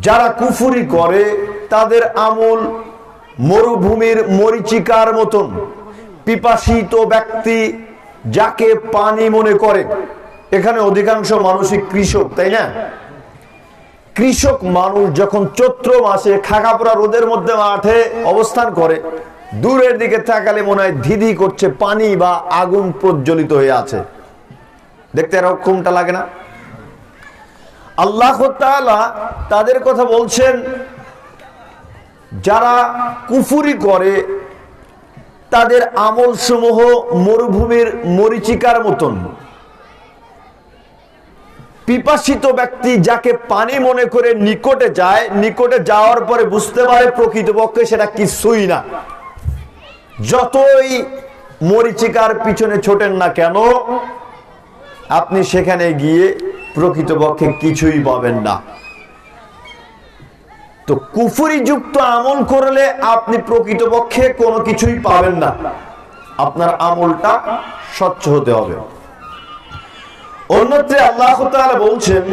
যারা কুফুরি করে, তাদের আমল মরুভূমির মরিচিকার মতন। পিপাসিত ব্যক্তি যাকে পানি মনে করে। এখানে অধিকাংশ মানুষই কৃষক, তাই না? কৃষক মানুষ যখন চৈত্র মাসে খাগাপড়া রোদের মধ্যে মাঠে অবস্থান করে, দূরের দিকে তাকালে মনে হয় ধিধি করছে পানি বা আগুন প্রজ্বলিত হয়ে আছে। দেখতে এরকমটা লাগে না? আল্লাহ তাদের কথা বলছেন, যারা কুফুরি করে, তাদের আমল সমূহ মরুভূমির মরিচিকার মতন। পিপাসিত ব্যক্তি যাকে পানি মনে করে নিকটে যায়, নিকটে যাওয়ার পরে বুঝতে পারে প্রকৃতপক্ষে সেটা কিছুই না। যতই মরিচিকার পিছনে ছোটেন না কেন, আপনি সেখানে গিয়ে প্রকৃতপক্ষে কিছুই পাবেন না। তো কুফুরি যুক্ত আমল করলে আপনি প্রকৃতপক্ষে কোনো কিছুই পাবেন না। আপনার আমলটা স্বচ্ছ হতে হবে। অন্যত্রে আল্লাহ বলছেন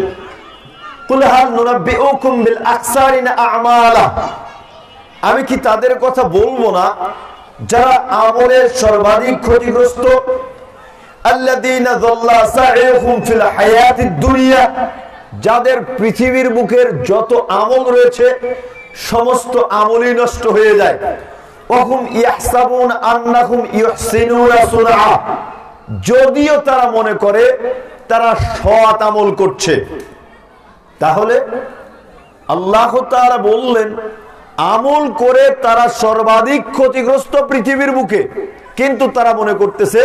আমি কি তাদের কথা বলব না? যারা আমলের সর্বাধিক ক্ষতিগ্রস্ত আল্লাযীনা যাল্লা সাইহুম ফিল হায়াতিদ দুনিয়া, যাদের পৃথিবীর বুকের যত আমল রয়েছে, সমস্ত আমলই নষ্ট হয়ে যায়। ওহুম ইয়াহসাবুন আন্নাহুম ইউহসিনুনা সুনআ, যদিও তারা মনে করে তারা সৎ আমল করছে। তাহলে আল্লাহ তাআলা বললেন, আমল করে তারা সর্বাধিক ক্ষতিগ্রস্ত পৃথিবীর বুকে, কিন্তু তারা মনে করতেছে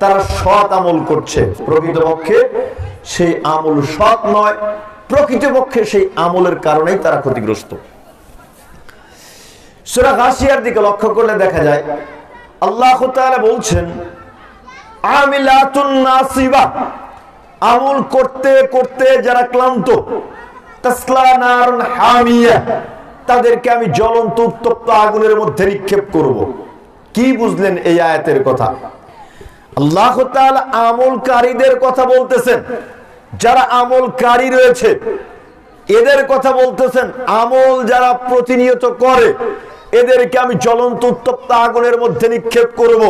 তারা সৎ আমল করছে। প্রকৃতপক্ষে সেই আমল সৎ নয়, প্রকৃতপক্ষে সেই আমলের কারণেই তারা ক্ষতিগ্রস্ত। সুরা দিকে লক্ষ্য করলে দেখা যায়, আল্লাহ বলছেন আমল করতে করতে যারা ক্লান্ত তাদেরকে আমি জ্বলন্ত উত্তপ্ত আগুনের মধ্যে নিক্ষেপ করব। কি বুঝলেন এই আয়াতের কথা? আল্লাহ আমলকারীদের কথা বলতেছেন। যারা আমলকারী রয়েছে, এদের কথা বলতেছেন, আমল যারা প্রতিনিয়ত করে, এদেরকে আমি জ্বলন্ত উত্তপ্ত আগুনের মধ্যে নিক্ষেপ করব।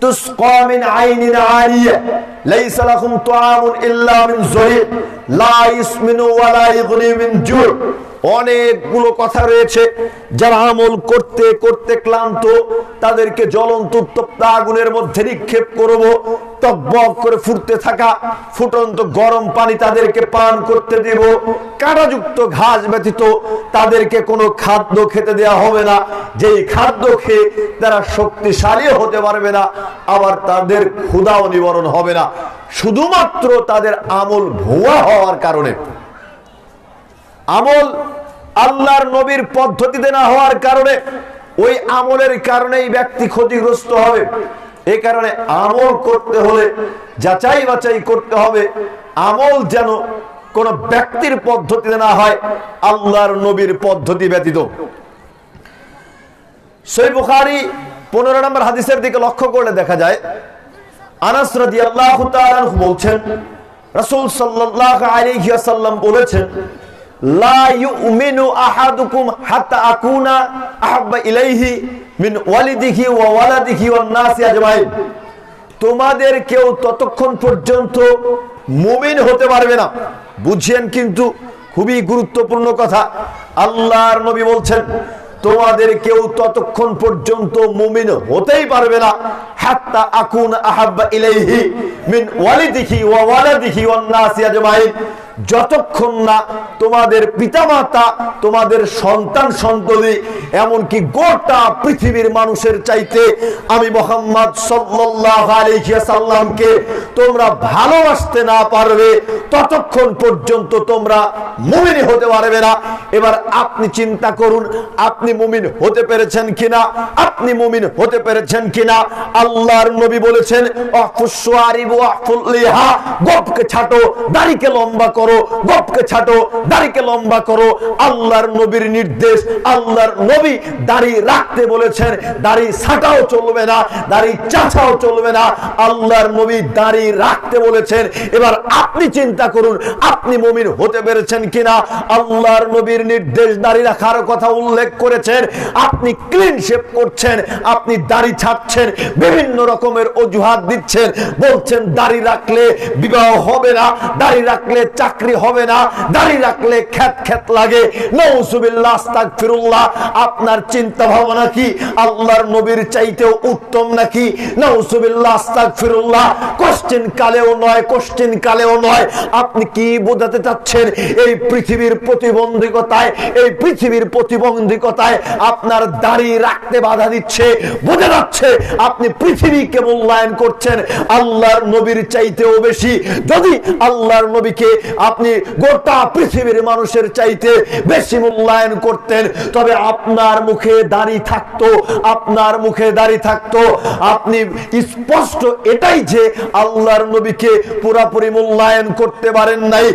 তুস্কিন আইনিনা ليس لهم طعام إلا من زهير لا يسمن ولا يغني من جوع অনেকগুলো কথা রয়েছে যারা আমল করতে করতে ক্লান্ত তাদেরকে জ্বলন্ত উত্তপ্ত আগুনের মধ্যে নিক্ষেপ করব টকবক করে ফুটতে থাকা ফুটন্ত গরম পানি তাদেরকে পান করতে দেব কাঁটাযুক্ত ঘাস ব্যতীত তাদেরকে কোনো খাদ্য খেতে দেওয়া হবে না যেই খাদ্য খেয়ে তারা শক্তিশালী হতে পারবে না আবার তাদের ক্ষুদাও নিবারণ হবে না শুধুমাত্র তাদের আমল ভুয়া হওয়ার কারণে। আমল আল্লাহর নবীর পদ্ধতিতে না হওয়ার কারণে, ওই আমলের কারণেই ব্যক্তি ক্ষতিগ্রস্ত হবে। এই কারণে আমল করতে হলে, যাচাই বাছাই করতে হবে। আমল যেন কোন ব্যক্তির পদ্ধতিতে না হয়, আল্লাহর নবীর পদ্ধতি ব্যতীত। সেই বুখারি পনেরো নম্বর হাদিসের দিকে লক্ষ্য করলে দেখা যায় আনাস রাদিয়াল্লাহু তাআলা বলছেন, রাসূল সাল্লাল্লাহু আলাইহি ওয়াসাল্লাম বলেছেন, লা ইলাইহি মিন তোমাদের কেউ ততক্ষণ পর্যন্ত মুমিন হতে পারবে না। বুঝছেন কিন্তু? খুবই গুরুত্বপূর্ণ কথা। আল্লাহর নবী বলছেন তোমাদের কেউ ততক্ষণ পর্যন্ত মুমিন হতেই পারবে না। হাত্তা আকুন আহাব্বা ইলাইহি মিন ওয়ালিদিহি ওয়া ওয়ালাদিহি ওয়ান নাসি আজমাইন। যতক্ষণ না তোমাদের পিতামাতা, তোমাদের সন্তান সন্ততি, এমনকি গোটা পৃথিবীর মানুষের চাইতে আমি মোহাম্মদ সাল্লামকে তোমরা ভালোবাসতে না পারবে, ততক্ষণ পর্যন্ত তোমরা মুমিন হতে পারবে না। এবার আপনি চিন্তা করুন আপনি মুমিন হতে পেরেছেন কিনা? আপনি মুমিন হতে পেরেছেন কিনা? আল্লাহর নবী বলেছেন গোপকে ছাটো, দাড়িকে লম্বা করো, গপকে ছাটো, দাড়িকে লম্বা করো। আল্লাহর নবীর নির্দেশ, আল্লাহর নবী দাড়ি রাখতে বলেছেন, দাড়ি ছাটাও চলবে না, দাড়ি চাচাও চলবে না। আল্লাহর নবী দাড়ি রাখতে বলেছেন, এবার আপনি চিন্তা করুন, আপনি মমিন হতে পেরেছেন কিনা? আল্লাহর নবীর নির্দেশ দাড়ি রাখার কথা উল্লেখ করেছেন, আপনি ক্লিন শেপ করছেন আপনি দাড়ি ছাড়ছেন বিভিন্ন রকমের অজুহাত দিচ্ছেন। বলছেন, দাড়ি রাখলে বিবাহ হবে না, দাড়ি রাখলে চাকরি হবে না, দাড়ি রাখলে খ্যাত খ্যাত লাগে। নৌসুবিল্লাহ আপনার চিন্তা ভাবনা কি? আল্লাহর নবীর চাইতেও উত্তম নাকি? নৌসুবিল্লাহ কোশ্চেন কালেও নয় কোশ্চেন কালেও নয়। আপনি কি বোঝাতে চাচ্ছেন, এই পৃথিবীর প্রতিবন্ধকতায়, এই পৃথিবীর প্রতিবন্ধকতায় আপনার দাড়ি রাখতে বাধা দিচ্ছে, বোঝা যাচ্ছে আপনি পৃথিবীকে মূল্যায়ন করছেন, আল্লাহর নবীর চাইতেও বেশি। যদি আল্লাহর নবীকে আপনি গোটা পৃথিবীর মানুষের চাইতে বেশি মূল্যায়ন করতেন, তবে আপনার মুখে দাড়ি থাকতো, আপনার মুখে দাড়ি থাকতো। আপনি স্পষ্ট এটাই যে আল্লাহর নবীকে পুরাপুরি মূল্যায়ন করতে পারেন নাই।